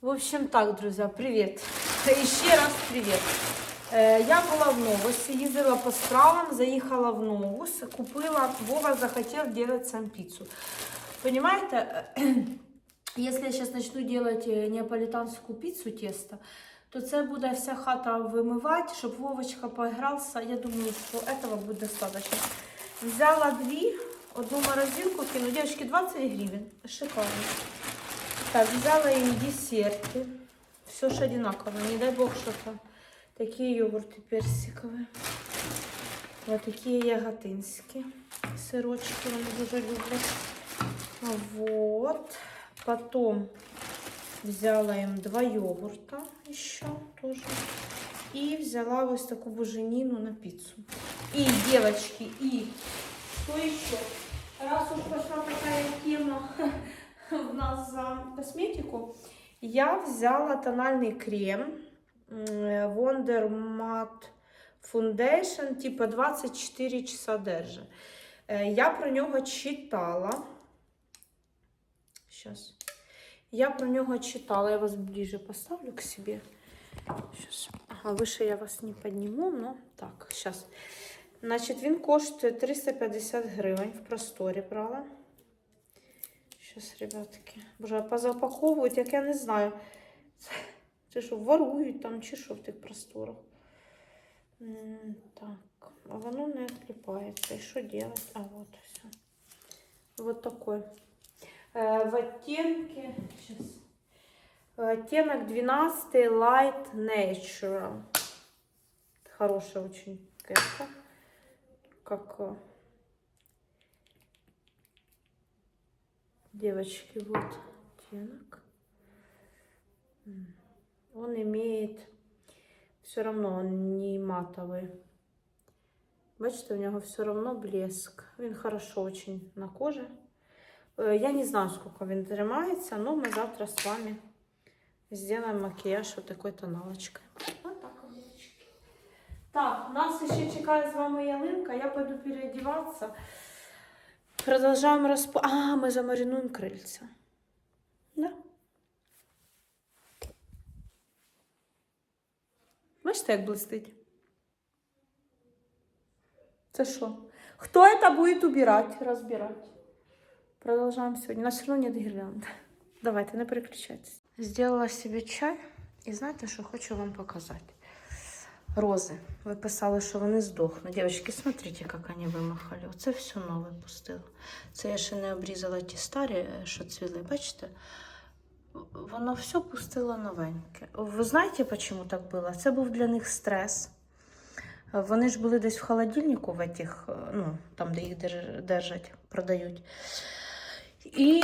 В общем так, друзья, привет. Еще раз привет. Е, Я була в Новосі, їздила по справам, заїхала в Новус, купила, Вова захотел делать сам пиццу. Понимаете, если я сейчас начну делать е, неаполитанскую пиццу тесто, то це буде вся хата вимивати, щоб Вовочка поігрався. Я думаю, що этого буде достаточно. Взяла дві, одну морозилку кину, девочки, 20 гривен. Шикарно. Так, взяла им десерты. Все же одинаково. Не дай бог что-то. Такие йогурты персиковые. Вот такие яготинские. Сырочки вони дуже люблять. Вот. Потом взяла им два йогурта еще тоже. И взяла вот такую буженину на пиццу. И, девочки, и что еще? Раз уж пошла такая тема в нас за косметику, я взяла тональный крем Wonder Matte Foundation, типа 24 часа держи. Е, Я про нього читала. Сейчас. Я про нього читала, я вас ближе поставлю к себе. Сейчас. Ага, выше я вас не подниму, но так, сейчас. Значить, він коштує 350 гривень в просторі брала. Щас, ребятки. Боже, позапаковують, як я не знаю. Це, це що, ворують там чи що в тих просторах. М, Так, а воно не відкліпається. І що робити? А, вот все. Вот такой. Э, в оттенке, сейчас. Оттенок 12 Light Natural. Хорошая очень кепка. Как девочки, вот оттенок. М. Он имеет, все равно он не матовый. Бачите, у него все равно блеск. Він хорошо очень на коже. Э, Я не знаю, сколько він тримається, но мы завтра с вами сделаем макияж вот такой тоналочкой. Вот так, вот, девочки. Так, нас ще чекає з вами ялинка. Я пойду переодеваться. Продолжаем розп... А, ми замаринуємо крильця. Да. Бачите, як блистить? Це що? Хто это будет убирать, разбирать? Продолжаем сегодня. У нас все равно нет гирлянды. Давайте, не переключайтесь. Сделала себе чай. І знаєте, що хочу вам показати? Рози. Ви писали, що вони здохнуть. Дівчатки, смотрите, як вони вимахали. Оце все нове пустило. Це я ще не обрізала ті старі, е, що цвіли. Бачите? Воно все пустило новеньке. Ви знаєте, чому так було? Це був для них стрес. Вони ж були десь в холодильнику, в этих, е, ну, там, де їх держать, продають. І,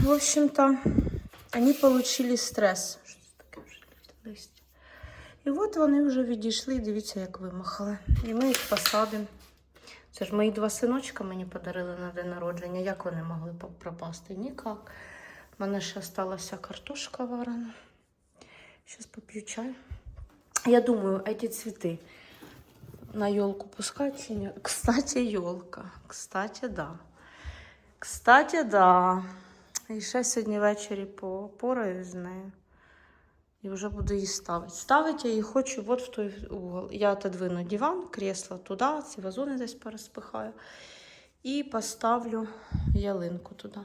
в общем-то, вони отримали стрес. Що це таке вже листя? І от вони вже відійшли, дивіться, як вимахали. І ми їх посадимо. Це ж мої два синочка мені подарили на день народження. Як вони могли пропасти? Ніяк. У мене ще залишилася картошка варена. Зараз поп'ю чай. Я думаю, ці цвіти на елку пускать чи ні? Кстати, елка. Кстати, да. Кстати, да. І ще сьогодні ввечері попораю з нею. І вже буду її ставити. Ставити я її хочу от в той угол. Я отодвину диван, кресло туди, ці вазони десь порозпихаю. І поставлю ялинку туди.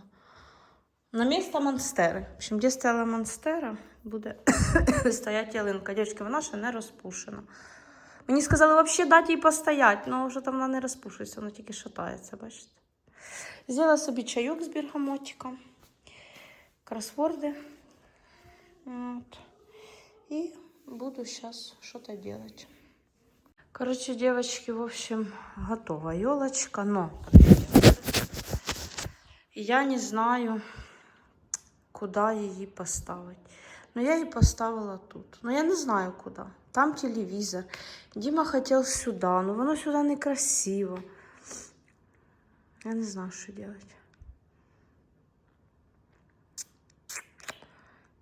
На місце монстери. В общем, де стояла монстера, буде стояти ялинка. Дівчатки, вона ще не розпушена. Мені сказали взагалі дати їй постояти, але вже там вона не розпушується, вона тільки шатається, бачите. Взяла собі чайок з бергамотиком, кросворди. От. И буду сейчас что-то делать. Короче, девочки, в общем, готова елочка, но я не знаю, куда її поставить. Но я її поставила тут. Но я не знаю куда. Там телевизор. Дима хотел сюда, но воно сюда некрасиво. Я не знаю, что делать.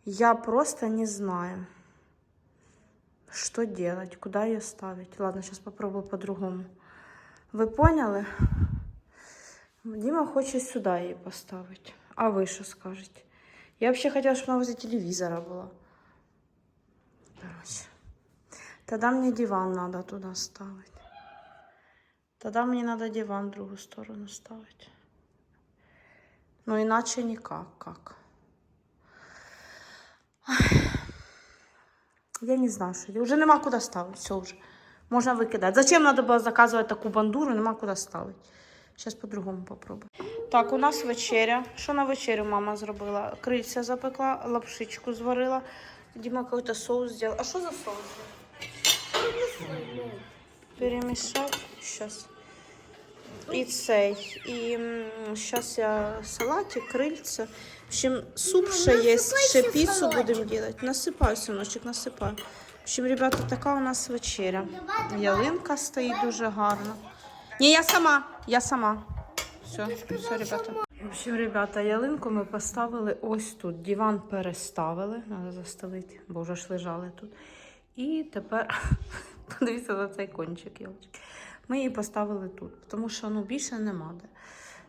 Я просто не знаю, что делать, куда ее ставить. Ладно, сейчас попробую по-другому. Вы поняли? Дима хочет сюда її поставити. А ви що скажете? Я вообще хотела, чтобы она возле телевизора была. Короче. Тогда мне диван надо туда ставить. Тогда мне надо диван в другую сторону ставить. Ну, иначе никак. Как? Ай. Я не знаю, що. я. Уже нема куди ставити. Все вже. Можна викидати. Зачем треба було заказувати таку бандуру? Нема куди ставити. Зараз по-другому попробую. Так, у нас вечеря. Що на вечерю мама зробила? Крильця запекла, лапшичку зварила. Діма какой-то соус зробив. А що за соус? Перемішати. Щас. І цей. І зараз я салатик, крильця. В общем, суп ще є, ще піцу будемо робити. Насипай, синочок, насипай. В общем, ребята, така у нас вечеря. Ялинка стоїть дуже гарно. Ні, я сама, я сама. Все, все, ребята. В общем, ребята, ялинку ми поставили ось тут. Диван переставили, треба застелити, бо вже ж лежали тут. І тепер подивіться на цей кончик ялочки. Ми її поставили тут, тому що ну, більше нема де.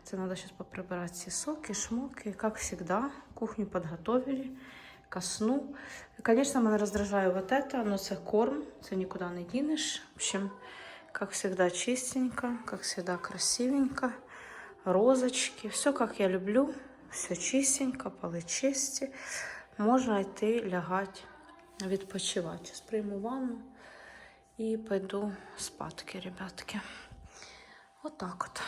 Це треба зараз поприбирати ці соки, шмоки, як завжди. Кухню підготовили ко сну. Конечно, мене роздражає вот это, но це корм, це нікуди не дінеш. В общем, как всегда чистенько, как всегда красивенько. Розочки, все как я люблю, все чистенько, поли чисті. Можна йти лягати, відпочивати. Зараз ванну і пойду спадки, ребятки. Отак от.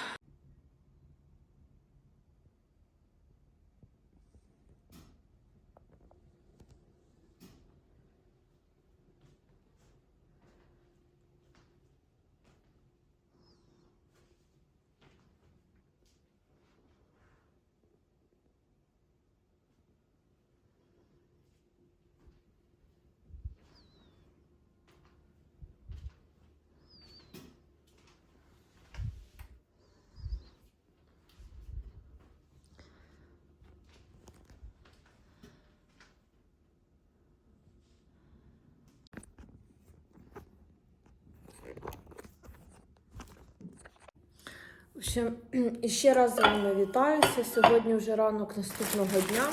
В общем, і ще раз з вами вітаюся. Сьогодні вже ранок наступного дня.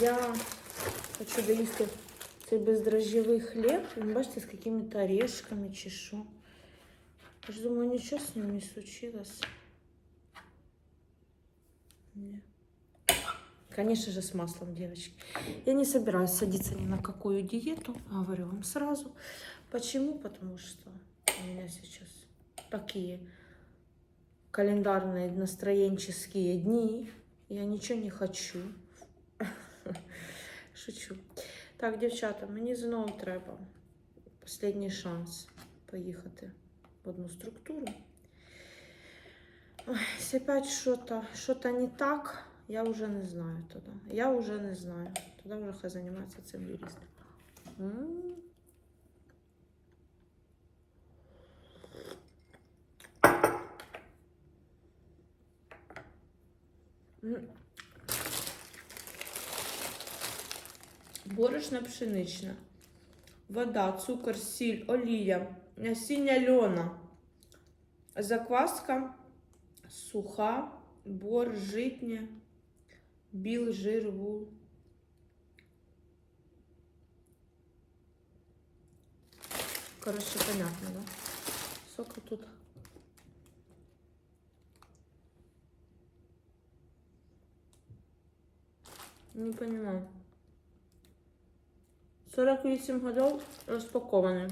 Я хочу доїсти цей бездрожжєвий хліб. Він, бачите, з якими-то орешками чи що. Я ж думаю, нічого з ним не случилось. Ні. Конечно же, с маслом, девочки. Я не собираюсь садиться ни на какую диету, говорю вам сразу. Почему? Потому что у меня сейчас такие календарные настроенческие дни. Я нічого не хочу. Шучу. Так, дівчата, мені знову треба останній шанс поїхати в одну структуру. Ой, опять что-то что не так, я вже не знаю тоді. Я вже не знаю. Тоді вже хай займається цим юрист. Борошна пшенична, вода, цукор, сіль, олія, насіння льона, закваска суха, бор, житня, біл, жир, вул. Короче, понятно, да? Сколько тут? Не понимаю. 48 годов розпакований.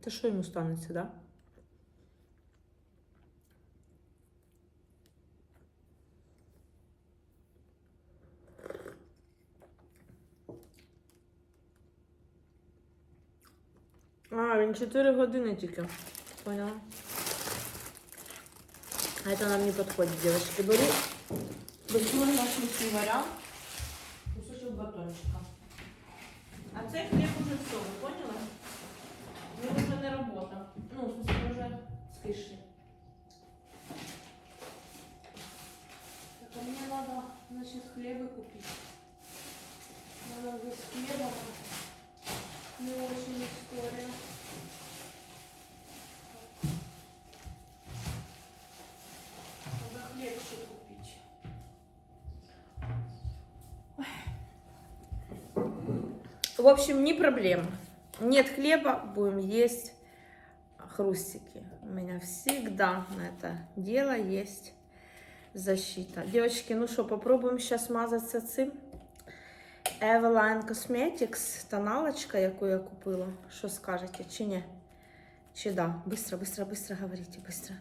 Та що йому станеться, да? А, він 4 години тільки. Поняла? А это нам не подходит, девочки. Беру большой наш лучший вариант. Кусочек батончика. А цей хліб уже все, ви поняли? Він уже не робота. Ну, в смысле, вже скишний. Так, а мне надо, значит, хлебы купить. В общем, не проблема. Нет хлеба, будем есть хрустики. У меня всегда на это дело есть защита. Девочки, ну что, попробуем сейчас мазаться цим. Eveline Cosmetics, тоналочка, яку я купила. Що скажете, чи ні? Чи да? Быстро, быстро, быстро говорите, быстро.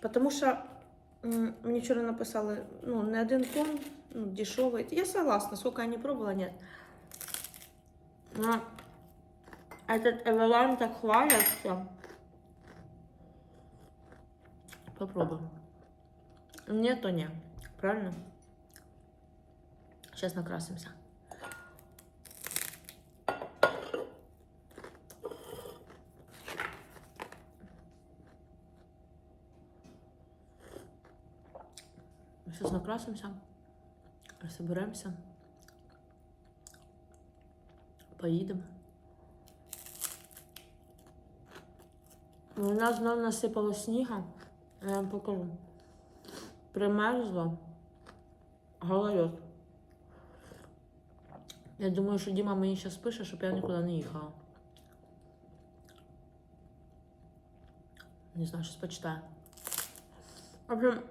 Потому что м, мені вчора написали, ну, не один тон, ну, дешевый. Я согласна, сколько я не пробовала, нет. Но этот Eveline так хвалят, что... Попробуем. Нет, то не. Правильно? Сейчас накрасимся. Сейчас накрасимся, соберемся, поїдемо. У нас знову насипало сніга, я вам покажу. Примерзло. Гололед. Я думаю, що Діма мені зараз пише, щоб я нікуди не їхала. Не знаю, щось почитаю. В общем,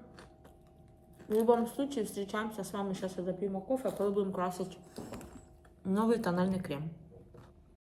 в любом случае встречаемся с вами. Сейчас я допьем кофе, а потом будем красить новый тональный крем.